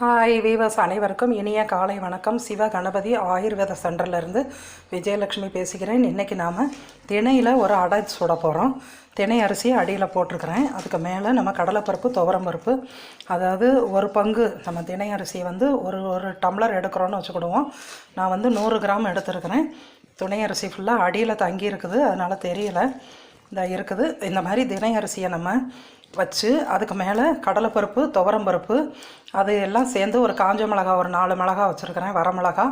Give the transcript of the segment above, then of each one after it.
Hi viewers அனைவருக்கும் இனிய காலை வணக்கம். சிவ கணபதி ஆயுர்வேத சென்டர்லேருந்து விஜயலட்சுமி பேசுகிறேன். இன்றைக்கி நாம் திணையில் ஒரு அடை சுட போகிறோம் திணை அரிசியை அடியில் போட்டிருக்கிறேன். அதுக்கு மேலே நம்ம கடலைப்பருப்பு துவரம்பருப்பு அதாவது ஒரு பங்கு நம்ம திணை அரிசியை வந்து ஒரு ஒரு டம்ளர் எடுக்கிறோன்னு வச்சுக்கிடுவோம். நான் வந்து நூறு கிராம் எடுத்துருக்கிறேன். துணை அரிசி ஃபுல்லாக அடியில் தங்கி இருக்குது அதனால் தெரியல. இந்த இருக்குது. இந்த மாதிரி தினை அரிசியை நம்ம வச்சு அதுக்கு மேலே கடலைப்பருப்பு துவரம்பருப்பு அது எல்லாம் சேர்ந்து ஒரு காஞ்ச மிளகா ஒரு நாலு மிளகா வச்சுருக்கிறேன் வரமிளகா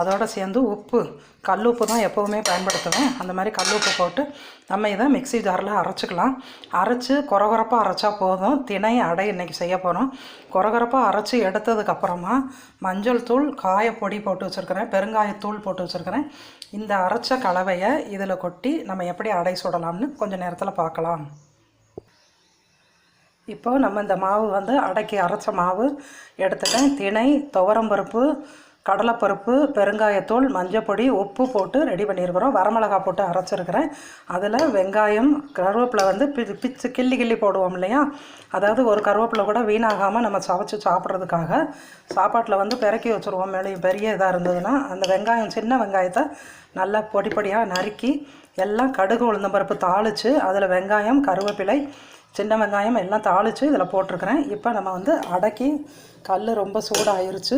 அதோடு சேர்ந்து உப்பு கல் உப்பு தான் எப்போவுமே பயன்படுத்துவேன். அந்த மாதிரி கல் உப்பு போட்டு நம்ம இதை மிக்சி ஜாரில் அரைச்சிக்கலாம். அரைச்சி குறகுறப்பாக அரைச்சா போதும். திணை அடை இன்றைக்கி செய்ய போகிறோம் குறகுறப்பாக அரைச்சி எடுத்ததுக்கப்புறமா மஞ்சள் தூள் காயப்பொடி போட்டு வச்சுருக்கிறேன். பெருங்காயத்தூள் போட்டு வச்சுருக்கிறேன். இந்த அரைச்ச கலவையை இதில் கொட்டி நம்ம எப்படி அடை சுடலாம்னு கொஞ்சம் நேரத்தில் பார்க்கலாம். இப்போது நம்ம இந்த மாவு வந்து அடைக்கி அரைச்ச மாவு எடுத்துட்டேன். திணை துவரம்பருப்பு கடலைப்பருப்பு பெருங்காயத்தூள் மஞ்சப்பொடி உப்பு போட்டு ரெடி பண்ணியிருக்கிறோம். வரமிளகா போட்டு அரைச்சிருக்கிறேன். அதில் வெங்காயம் கருவேப்பிலை வந்து பி பிச்சு கிள்ளி கிள்ளி போடுவோம் இல்லையா? அதாவது ஒரு கருவேப்பிலை கூட வீணாகாமல் நம்ம சவைச்சு சாப்பிட்றதுக்காக சாப்பாட்டில் வந்து பிறக்கி வச்சுருவோம். மேலேயும் பெரிய இதாக இருந்ததுன்னா அந்த வெங்காயம் சின்ன வெங்காயத்தை நல்லா பொடி பொடியாக நறுக்கி எல்லாம் கடுகு உளுந்தம்பருப்பு தாளித்து அதில் வெங்காயம் கருவேப்பிலை சின்ன வெங்காயம் எல்லாம் தாளித்து இதில் போட்டிருக்கிறேன். இப்போ நம்ம வந்து அடக்கி கல் ரொம்ப சூடாகிருச்சு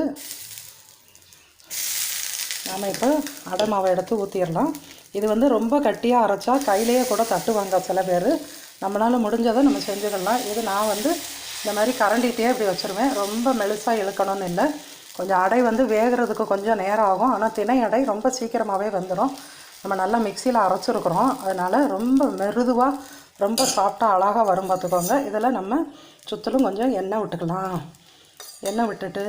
நாம் இப்போ அடை மாவை எடுத்து ஊற்றிடலாம் இது வந்து ரொம்ப கட்டியாக அரைச்சா கையிலேயே கூட தட்டுவாங்க சில பேர். நம்மளால் முடிஞ்சதை நம்ம செஞ்சுக்கலாம் இது நான் வந்து இந்த மாதிரி கரண்டிகிட்டே இப்படி வச்சுருவேன். ரொம்ப மெலுசாக இழுக்கணும்னு இல்லை. கொஞ்சம் அடை வந்து வேகிறதுக்கு கொஞ்சம் நேரம் ஆகும். ஆனால் திணை அடை ரொம்ப சீக்கிரமாகவே வந்துடும் நம்ம நல்லா மிக்சியில் அரைச்சிருக்கிறோம். அதனால் ரொம்ப மெருதுவாக ரொம்ப சாஃப்டாக அழகாக வரும் பார்த்துக்கோங்க. இதில் நம்ம சுற்றிலும் கொஞ்சம் எண்ணெய் விட்டுக்கலாம். எண்ணெய் விட்டுட்டு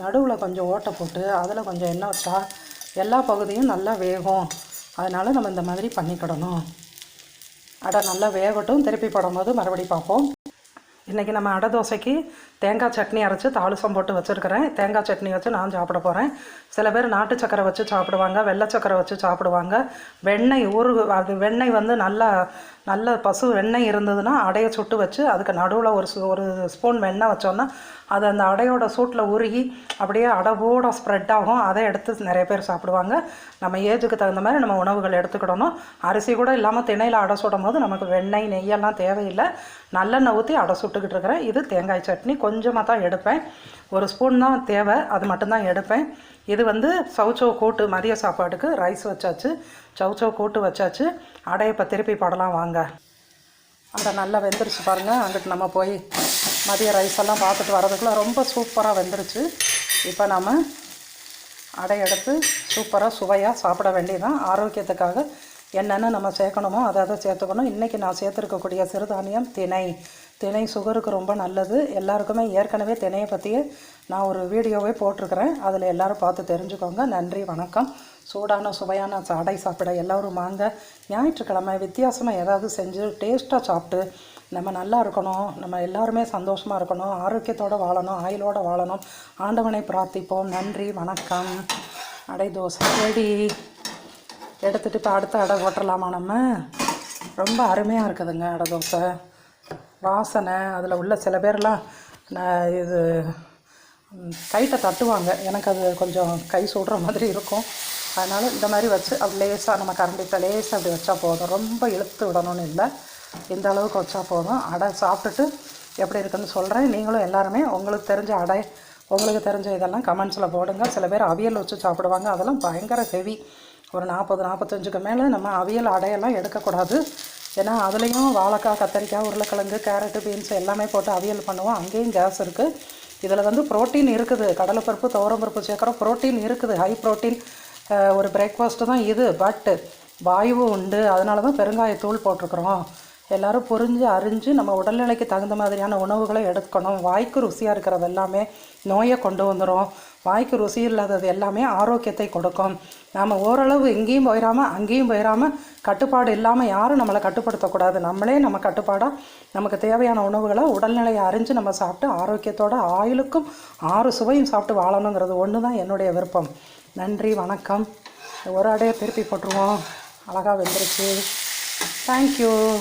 நடுவில் கொஞ்சம் ஓட்டை போட்டு அதில் கொஞ்சம் எண்ணெய் வச்சா எல்லா பகுதியும் நல்லா வேகும். அதனால் நம்ம இந்த மாதிரி பண்ணிக்கிடணும். அடை நல்லா வேகட்டும். திருப்பி போடும்போது மறுபடி பார்ப்போம். இன்றைக்கி நம்ம அடை தோசைக்கு தேங்காய் சட்னி அரைச்சி தாளிசம் போட்டு வச்சுருக்கிறேன். தேங்காய் சட்னி வச்சு நான் சாப்பிட போகிறேன் சில பேர் நாட்டு சக்கரை வச்சு சாப்பிடுவாங்க வெள்ளை சக்கரை வச்சு சாப்பிடுவாங்க. வெண்ணெய் ஊறு அது வெண்ணெய் வந்து நல்லா நல்ல பசு வெண்ணெய் இருந்ததுன்னா அடையை சுட்டு வச்சு அதுக்கு நடுவில் ஒரு ஒரு ஸ்பூன் வெண்ணெய் வச்சோன்னா அது அந்த அடையோட சூட்டில் உருகி அப்படியே அடவோட ஸ்ப்ரெட் ஆகும். அதை எடுத்து நிறைய பேர் சாப்பிடுவாங்க. நம்ம ஏஜுக்கு தகுந்த மாதிரி நம்ம உணவுகள் எடுத்துக்கிடணும். அரிசி கூட இல்லாமல் திணையில் அடை சுடும் போது நமக்கு வெண்ணெய் நெய்யெல்லாம் தேவையில்லை. நல்லெண்ணெய் ஊற்றி அடை சுட்டுக்கிட்டு இருக்கிறேன். இது தேங்காய் சட்னி. கொஞ்சமாக தான் எடுப்பேன். ஒரு ஸ்பூன் தான் தேவை. அது மட்டும்தான் எடுப்பேன். இது வந்து சவுச்சோ கூட்டு மதிய சாப்பாட்டுக்கு ரைஸ் வச்சாச்சு. சவுச்சோ கூட்டு வச்சாச்சு. அடையை இப்போ திருப்பி படலாம் வாங்க. அடை நல்லா வெந்துருச்சு பாருங்கள் அங்கிட்டு நம்ம போய் மதிய ரைஸ் எல்லாம் பார்த்துட்டு வரதுக்குள்ளே ரொம்ப சூப்பராக வெந்துருச்சு. இப்போ நம்ம அடை எடுத்து சூப்பராக சுவையாக சாப்பிட வேண்டியதான் ஆரோக்கியத்துக்காக என்னென்ன நம்ம சேர்க்கணுமோ அதை அதை சேர்த்துக்கணும். இன்றைக்கி நான் சேர்த்துருக்கக்கூடிய சிறுதானியம் திணை. திணை சுகருக்கு ரொம்ப நல்லது. எல்லாருக்குமே ஏற்கனவே திணையை பற்றியே நான் ஒரு வீடியோவே போட்டிருக்கிறேன். அதில் எல்லோரும் பார்த்து தெரிஞ்சுக்கோங்க. நன்றி வணக்கம். சூடான சுவையான அடை சாப்பிட எல்லோரும் வாங்க. ஞாயிற்றுக்கிழமை வித்தியாசமாக ஏதாவது செஞ்சு டேஸ்ட்டாக சாப்பிட்டு நம்ம நல்லா இருக்கணும். நம்ம எல்லாருமே சந்தோஷமாக இருக்கணும். ஆரோக்கியத்தோடு வாழணும். ஆயுளோடு வாழணும். ஆண்டவனை பிரார்த்திப்போம். நன்றி. வணக்கம். அடை தோசை. ரெடி எடுத்துகிட்டு இப்போ அடுத்த அடை ஓட்டலாமா நம்ம? ரொம்ப அருமையாக இருக்குதுங்க அடை தோசை. வாசனை. அதில் உள்ள சில பேர்லாம் நான் இது கைட்டை தட்டுவாங்க. எனக்கு அது கொஞ்சம் கை சுடுற மாதிரி இருக்கும். அதனால் இந்த மாதிரி வச்சு அப்படி லேசாக நம்ம கரண்டியில் லேசாக அப்படி வச்சா போதும். ரொம்ப இழுத்து விடணும்னு இல்லை. இந்த அளவுக்கு வச்சா போதும். அடை சாப்பிட்டுட்டு எப்படி இருக்குன்னு சொல்கிறேன் நீங்களும் எல்லாருமே உங்களுக்கு தெரிஞ்ச அடை உங்களுக்கு தெரிஞ்ச இதெல்லாம் கமெண்ட்ஸில் போடுங்க. சில பேர் அவியல் வச்சு சாப்பிடுவாங்க. அதெல்லாம் பயங்கர ஹெவி ஒரு நாற்பது நாற்பத்தஞ்சுக்கு மேலே நம்ம அவியல் அடையெல்லாம் எடுக்கக்கூடாது. ஏன்னா அதுலேயும் வாழைக்காய் கத்தரிக்காய் உருளைக்கிழங்கு கேரட்டு பீன்ஸ் எல்லாமே போட்டு அவியல் பண்ணுவோம். அங்கேயும் கேஸ் இருக்குது இதில் வந்து ப்ரோட்டீன் இருக்குது. கடலைப்பருப்பு துவரம்பருப்பு சேர்க்குறோம். ப்ரோட்டீன் இருக்குது. High protein. ஒரு பிரேக்ஃபாஸ்ட்டு தான் இது பட்டு வாயுவும் உண்டு. அதனால தான் பெருங்காயத்தூள் போட்டிருக்குறோம். எல்லோரும் புரிஞ்சு அறிஞ்சு நம்ம உடல்நிலைக்கு தகுந்த மாதிரியான உணவுகளை எடுக்கணும். வாய்க்கு ருசியாக இருக்கிறது எல்லாமே நோயை கொண்டு வந்துடும் வாய்க்கு ருசி இல்லாதது எல்லாமே ஆரோக்கியத்தை கொடுக்கும். நாம் ஓரளவு எங்கேயும் போயிடாமல் அங்கேயும் போயிடாமல் கட்டுப்பாடு இல்லாமல் யாரும் நம்மளை கட்டுப்படுத்தக்கூடாது. நம்மளே நம்ம கட்டுப்பாடாக நமக்கு தேவையான உணவுகளை உடல்நிலையை அறிஞ்சு நம்ம சாப்பிட்டு ஆரோக்கியத்தோட ஆயுளுக்கும் ஆறு சுவையும் சாப்பிட்டு வாழணுங்கிறது ஒன்று தான் என்னுடைய விருப்பம். நன்றி வணக்கம். ஒரு அடையை திருப்பி போட்டுருவோம். அழகாக வெந்துருச்சு. தேங்க்யூ